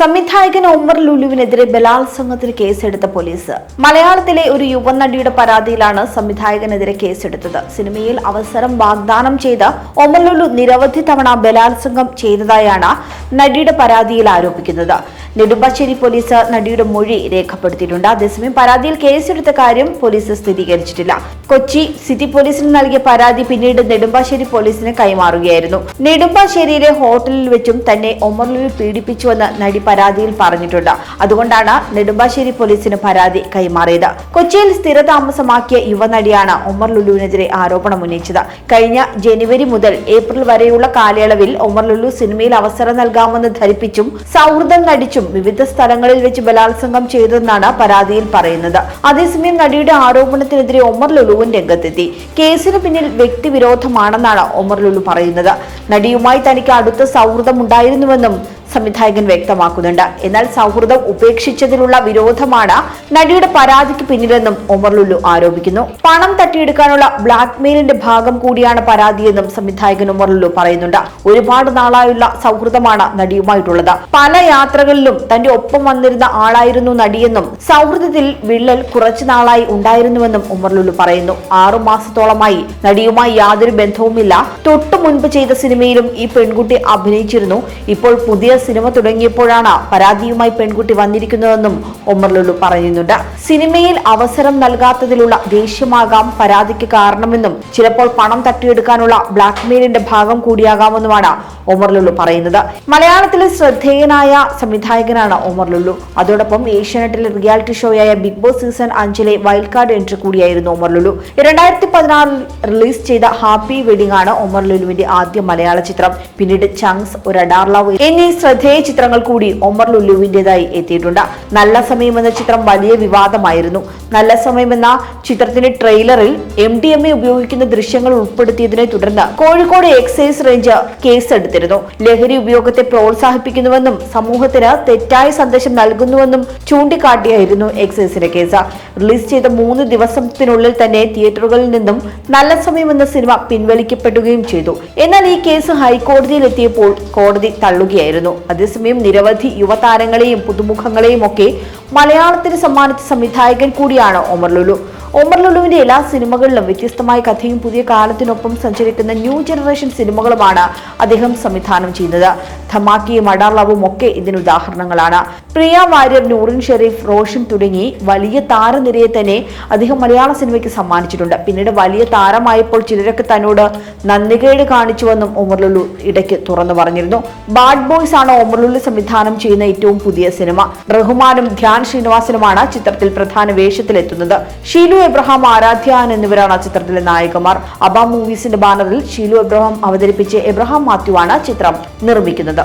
സംവിധായകൻ ഒമർ ലുലുവിനെതിരെ ബലാത്സംഗത്തിന് കേസെടുത്ത പോലീസ്. മലയാളത്തിലെ ഒരു യുവനടിയുടെ പരാതിയിലാണ് സംവിധായകനെതിരെ കേസെടുത്തത്. സിനിമയിൽ അവസരം വാഗ്ദാനം ചെയ്ത ഒമർ ലുലു നിരവധി തവണ ബലാത്സംഗം ചെയ്തതായാണ് നടിയുടെ പരാതിയിൽ ആരോപിക്കുന്നത്. നെടുമ്പാശ്ശേരി പോലീസ് നടിയുടെ മൊഴി രേഖപ്പെടുത്തിയിട്ടുണ്ട്. അതേസമയം പരാതിയിൽ കേസെടുത്ത കാര്യം പോലീസ് സ്ഥിരീകരിച്ചിട്ടില്ല. കൊച്ചി സിറ്റി പോലീസിന് നൽകിയ പരാതി പിന്നീട് നെടുമ്പാശ്ശേരി പോലീസിന് കൈമാറുകയായിരുന്നു. നെടുമ്പാശ്ശേരിയിലെ ഹോട്ടലിൽ വെച്ചും തന്നെ ഒമർ ലുലു പീഡിപ്പിച്ചുവെന്ന് നടി പരാതിയിൽ പറഞ്ഞിട്ടുണ്ട്. അതുകൊണ്ടാണ് നെടുമ്പാശ്ശേരി പോലീസിന് പരാതി കൈമാറിയത്. കൊച്ചിയിൽ സ്ഥിരതാമസമാക്കിയ യുവനടിയാണ് ഒമർ ലുലുവിനെതിരെ ആരോപണം ഉന്നയിച്ചത്. കഴിഞ്ഞ ജനുവരി മുതൽ ഏപ്രിൽ വരെയുള്ള കാലയളവിൽ ഒമർ ലുലു സിനിമയിൽ അവസരം നൽകാമെന്ന് ധരിപ്പിച്ചും സൗഹൃദം നടിച്ചും വിവിധ സ്ഥലങ്ങളിൽ വെച്ച് ബലാത്സംഗം ചെയ്തെന്നാണ് പരാതിയിൽ പറയുന്നത്. അതേസമയം നടിയുടെ ആരോപണത്തിനെതിരെ ഒമർ ലുലുവും രംഗത്തെത്തി. കേസിന് പിന്നിൽ വ്യക്തിവിരോധമാണെന്നാണ് ഒമർ ലുലു പറയുന്നത്. നടിയുമായി തനിക്ക് അടുത്ത സൗഹൃദം ഉണ്ടായിരുന്നുവെന്നും സംവിധായകൻ വ്യക്തമാക്കുന്നുണ്ട്. എന്നാൽ സൗഹൃദം ഉപേക്ഷിച്ചതിലുള്ള വിരോധമാണ് നടിയുടെ പരാതിക്ക് പിന്നിലെന്നും ഒമർ ലുലു ആരോപിക്കുന്നു. പണം തട്ടിയെടുക്കാനുള്ള ബ്ലാക്ക് മെയിലിന്റെ ഭാഗം കൂടിയാണ് പരാതിയെന്നും സംവിധായകൻ ഉമർ ലുലു പറയുന്നുണ്ട്. ഒരുപാട് നാളായുള്ള സൗഹൃദമാണ് നടിയുമായിട്ടുള്ളത്. പല യാത്രകളിലും തന്റെ ഒപ്പം വന്നിരുന്ന ആളായിരുന്നു നടിയെന്നും സൗഹൃദത്തിൽ വിള്ളൽ കുറച്ചു നാളായി ഉണ്ടായിരുന്നുവെന്നും ഉമർലുല്ലു ലുലു പറയുന്നു. ആറു മാസത്തോളമായി നടിയുമായി യാതൊരു ബന്ധവുമില്ല. തൊട്ടു മുൻപ് ചെയ്ത സിനിമയിലും ഈ പെൺകുട്ടി അഭിനയിച്ചിരുന്നു. ഇപ്പോൾ പുതിയ സിനിമ തുടങ്ങിയപ്പോഴാണ് പരാതിയുമായി പെൺകുട്ടി വന്നിരിക്കുന്നതെന്നും ഒമർ ലുലു പറയുന്നുണ്ട്. സിനിമയിൽ അവസരം നൽകാത്തതിലുള്ള ദേഷ്യമാകാം പരാതിക്ക് കാരണമെന്നും ചിലപ്പോൾ പണം തട്ടിയെടുക്കാനുള്ള ബ്ലാക്ക്മെയിലിന്റെ ഭാഗം കൂടിയാകാമെന്നുമാണ് ഒമർ ലുലു പറയുന്നത്. മലയാളത്തിലെ ശ്രദ്ധേയനായ സംവിധായകനാണ് ഒമർ ലുലു അതോടൊപ്പം ഏഷ്യാനെറ്റിലെ റിയാലിറ്റി ഷോയായ ബിഗ് ബോസ് സീസൺ അഞ്ചിലെ വൈൽഡ് കാർഡ് എൻട്രി കൂടിയായിരുന്നു ഒമർ ലുലു രണ്ടായിരത്തി പതിനാറിൽ റിലീസ് ചെയ്ത ഹാപ്പി വെഡിംഗ് ആണ് ഒമർ ലുലുവിന്റെ ആദ്യ മലയാള ചിത്രം. പിന്നീട് ചങ്സ് ഒരു അഡാർ ലവ് എന്നീ ശ്രദ്ധേയ ചിത്രങ്ങൾ കൂടി ഒമർ ലുലുവിന്റേതായി എത്തിയിട്ടുണ്ട്. നല്ല സമയം എന്ന ചിത്രം വലിയ വിവാദമായിരുന്നു. നല്ല സമയം എന്ന ചിത്രത്തിന്റെ ട്രെയിലറിൽ എം ഡി എം എ ഉപയോഗിക്കുന്ന ദൃശ്യങ്ങൾ ഉൾപ്പെടുത്തിയതിനെ തുടർന്ന് കോഴിക്കോട് എക്സൈസ് റേഞ്ച് കേസെടുത്തിരുന്നു. ലഹരി ഉപയോഗത്തെ പ്രോത്സാഹിപ്പിക്കുന്നുവെന്നും സമൂഹത്തിന് തെറ്റായ സന്ദേശം നൽകുന്നുവെന്നും ചൂണ്ടിക്കാട്ടിയായിരുന്നു എക്സൈസിന്റെ കേസ്. റിലീസ് ചെയ്ത മൂന്ന് ദിവസത്തിനുള്ളിൽ തന്നെ തിയേറ്ററുകളിൽ നിന്നും നല്ല സമയം എന്ന സിനിമ പിൻവലിക്കപ്പെടുകയും ചെയ്തു. എന്നാൽ ഈ കേസ് ഹൈക്കോടതിയിൽ എത്തിയപ്പോൾ കോടതി തള്ളുകയായിരുന്നു. അതേസമയം നിരവധി യുവതാരങ്ങളെയും പുതുമുഖങ്ങളെയും ഒക്കെ മലയാളത്തിന് സമ്മാനിച്ച സംവിധായകൻ കൂടിയാണ് ഒമർ ലുലു. ഒമർ ലുലുവിന്റെ എല്ലാ സിനിമകളിലും വ്യത്യസ്തമായ കഥയും പുതിയ കാലത്തിനൊപ്പം സഞ്ചരിക്കുന്ന ന്യൂ ജനറേഷൻ സിനിമകളുമാണ് അദ്ദേഹം സംവിധാനം ചെയ്യുന്നത്. ധമാക്കിയും അഡാർ ലവും ഒക്കെ ഇതിന് ഉദാഹരണങ്ങളാണ്. പ്രിയ വാര്യർ നൂറിൻ ഷെരീഫ് റോഷൻ തുടങ്ങി വലിയ താരനിരയെ തന്നെ അദ്ദേഹം മലയാള സിനിമയ്ക്ക് സമ്മാനിച്ചിട്ടുണ്ട്. പിന്നീട് വലിയ താരമായപ്പോൾ ചിലരൊക്കെ തന്നോട് നന്ദികേട് കാണിച്ചുവെന്നും ഒമർ ലുലു ഇടയ്ക്ക് തുറന്നു പറഞ്ഞിരുന്നു. ബാഡ് ബോയ്സ് ആണ് ഒമർ ലുലു സംവിധാനം ചെയ്യുന്ന ഏറ്റവും പുതിയ സിനിമ. റഹ്മാനും ധ്യാൻ ശ്രീനിവാസനുമാണ് ചിത്രത്തിൽ പ്രധാന വേഷത്തിലെത്തുന്നത്. ഷീലു എബ്രഹാം ആരാധ്യാൻ എന്നിവരാണ് ചിത്രത്തിലെ നായകന്മാർ. അബ മൂവീസിന്റെ ബാനറിൽ ഷീലു എബ്രഹാം അവതരിപ്പിച്ച് എബ്രഹാം മാത്യു ആണ് ചിത്രം നിർമ്മിക്കുന്നത്.